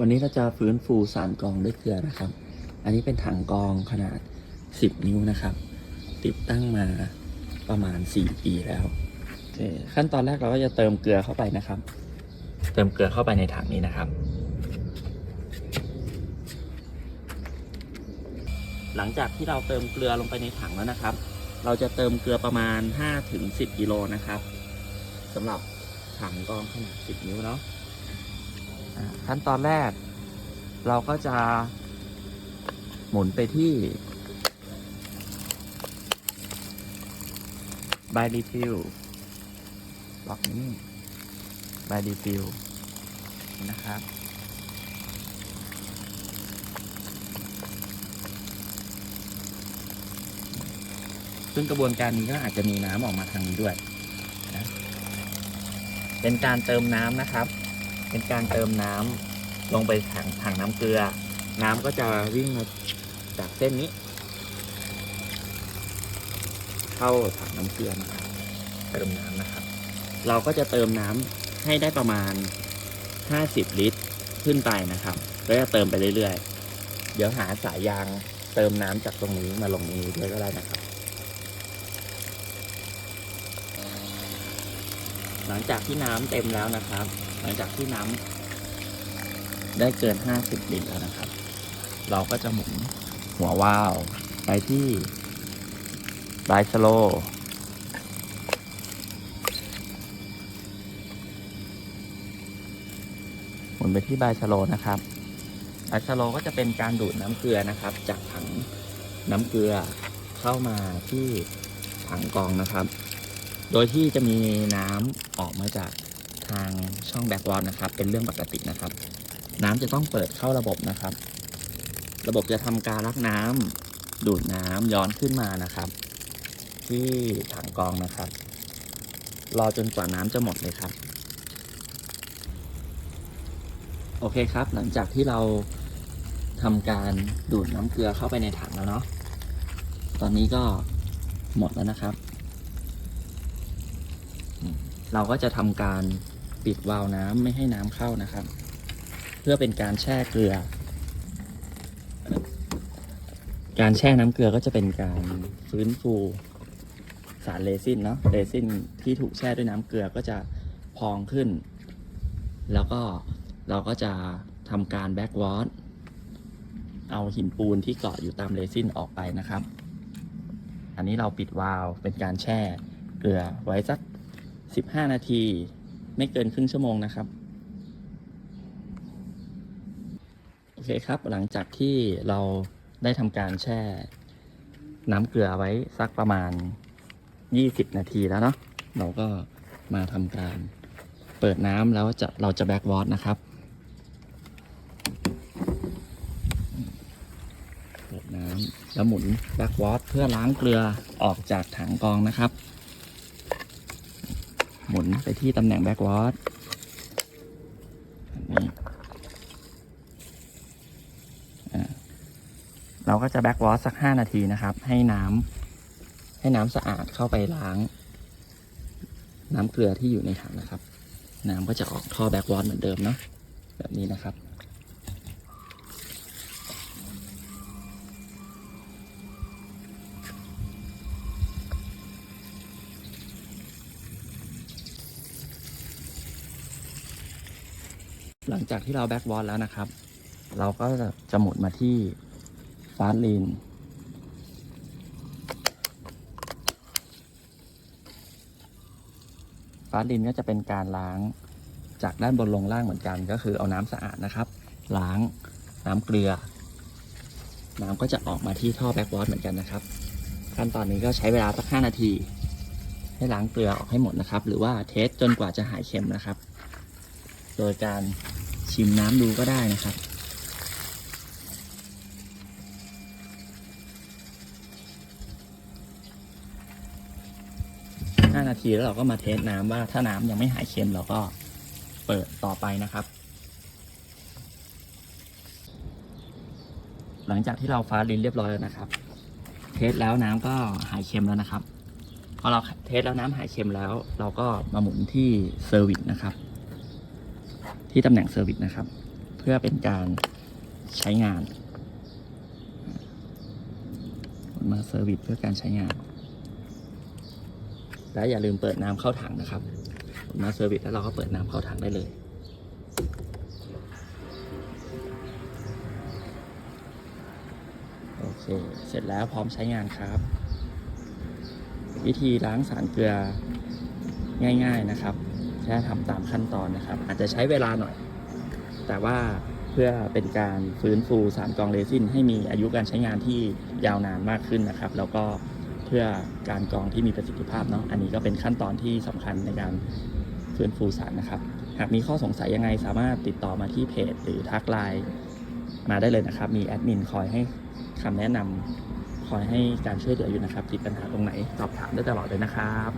วันนี้เราจะฟื้นฟูสารกรองด้วยเกลือนะครับ อันนี้เป็นถังกรองขนาด 10 นิ้วนะครับ ติดตั้งมาประมาณ 4 ปีแล้วขั้นตอนแรกเราก็จะเติมเกลือเข้าไปนะครับ เติมเกลือเข้าไปในถังนี้นะครับ หลังจากที่เราเติมเกลือลงไปในถังแล้วนะครับ เราจะเติมเกลือประมาณ 5-10กิโลนะครับสำหรับถังกรองขนาด 10 นิ้วเนาะ ขั้นตอนแรก เราก็จะหมุนไปที่บายรีฟิลล็อกนี้บายรีฟิลนะครับ ซึ่งกระบวนการนี้ก็อาจจะมีน้ำออกมาทางนี้ด้วยนะเป็นการเติมน้ำนะครับ เป็นการเติมน้ำลงไปถังถังน้ำเกลือ น้ำก็จะวิ่งมาจากเส้นนี้ เข้าถังน้ำเกลือนะครับเติมน้ำนะครับ เราก็จะเติมน้ำให้ได้ประมาณ 50 ลิตรขึ้นไปนะครับแล้วจะเติมไปเรื่อยๆ เดี๋ยวหาสายยางเติมน้ำจากตรงนี้มาลงนี้ด้วยก็ได้นะครับ หลังจากที่น้ำเต็มแล้วนะครับ ลังจากที่น้ำได้เกิน 50 ลิตรแล้วนะครับ เราก็จะหมุนหัววาล์วไปที่ไบสโลหมุนไปที่ไบสโลนะครับไบสโลก็จะเป็นการดูดน้ำเกลือนะครับ จากถังน้ำเกลือเข้ามาที่ถังกองนะครับ โดยที่จะมีน้ำออกมาจาก ทางช่องแบ็กวอลนะครับ เป็นเรื่องปกตินะครับ น้ำจะต้องเปิดเข้าระบบนะครับ ระบบจะทำการลักน้ำดูดน้ำย้อนขึ้นมานะครับ ที่ถังกรองนะครับ รอจนกว่าน้ำจะหมดเลยครับ โอเคครับ หลังจากที่เราทำการดูดน้ำเกลือเข้าไปในถังแล้วเนาะตอนนี้ก็หมดแล้วนะครับ เราก็จะทำการ ปิดวาล์วน้ำไม่ให้น้ำเข้านะครับ เพื่อเป็นการแช่เกลือ การแช่น้ำเกลือก็จะเป็นการฟื้นฟูสารเรซินเนาะเรซินที่ถูกแช่ด้วยน้ำเกลือก็จะพองขึ้น แล้วก็เราก็จะทำการแบ็กวอชเอาหินปูนที่เกาะอยู่ตามเรซินออกไปนะครับ อันนี้เราปิดวาล์วเป็นการแช่เกลือไว้สัก 15 นาที ไม่เกินครึ่งชั่วโมงนะครับ โอเคครับ หลังจากที่เราได้ทำการแช่ น้ำเกลือไว้สักประมาณ 20 นาทีแล้วเนาะ เราก็มาทำการเปิดน้ำแล้วจะเราจะแบ็กวอตนะครับ เปิดน้ำแล้วหมุนแบ็กวอตเพื่อล้างเกลือออกจากถังกรองนะครับ หมุนไปที่ตำแหน่งแบ็กวอตนี่เราก็จะแบ็กวอตสัก 5 นาทีนะครับ ให้น้ำให้น้ำสะอาดเข้าไปล้าง น้ำเกลือที่อยู่ในถังนะครับ น้ำก็จะออกท่อแบ็กวอตเหมือนเดิมเนาะแบบนี้นะครับ หลังจากที่เราแบ็กวอลแล้วนะครับ เราก็จะหมุนมาที่ฟาสลีนฟาสลีนก็จะเป็นการล้างจากด้านบนลงล่างเหมือนกันก็คือเอาน้ำสะอาดนะครับ ล้างน้ำเกลือ น้ำก็จะออกมาที่ท่อแบ็กวอลเหมือนกันนะครับ ขั้นตอนนี้ก็ใช้เวลาสัก5นาที ให้ล้างเกลือออกให้หมดนะครับ หรือว่าเทสจนกว่าจะหายเค็มนะครับ โดยการชิมน้ำดูก็ได้นะครับห้านาทีแล้วเราก็มาเทสน้ำว่าถ้าน้ำยังไม่หายเค็มเราก็เปิดต่อไปนะครับ หลังจากที่เราฟ้าลินเรียบร้อยแล้วนะครับ เทสแล้วน้ำก็หายเค็มแล้วนะครับพอเราเทสแล้วน้ำหายเค็มแล้ว เราก็มาหมุนที่เซอร์วิสนะครับ ที่ตำแหน่งเซอร์วิสนะครับ เพื่อเป็นการใช้งานมาเซอร์วิสเพื่อการใช้งาน และอย่าลืมเปิดน้ำเข้าถังนะครับมาเซอร์วิสแล้วเราก็เปิดน้ำเข้าถังได้เลยโอเค เสร็จแล้วพร้อมใช้งานครับ วิธีล้างสารเกลือง่าย ๆนะครับ แค่ทำตามขั้นตอนนะครับ อาจจะใช้เวลาหน่อย แต่ว่าเพื่อเป็นการฟื้นฟูสารกรองเรซินให้มีอายุการใช้งานที่ยาวนานมากขึ้นนะครับ แล้วก็เพื่อการกรองที่มีประสิทธิภาพเนาะอันนี้ก็เป็นขั้นตอนที่สำคัญในการฟื้นฟูสารนะครับ หากมีข้อสงสัยยังไงสามารถติดต่อมาที่เพจ หรือทักไลน์มาได้เลยนะครับ มีแอดมินคอยให้คำแนะนำคอยให้การช่วยเหลืออยู่นะครับติดปัญหาตรงไหนสอบถามได้ตลอดเลยนะครับ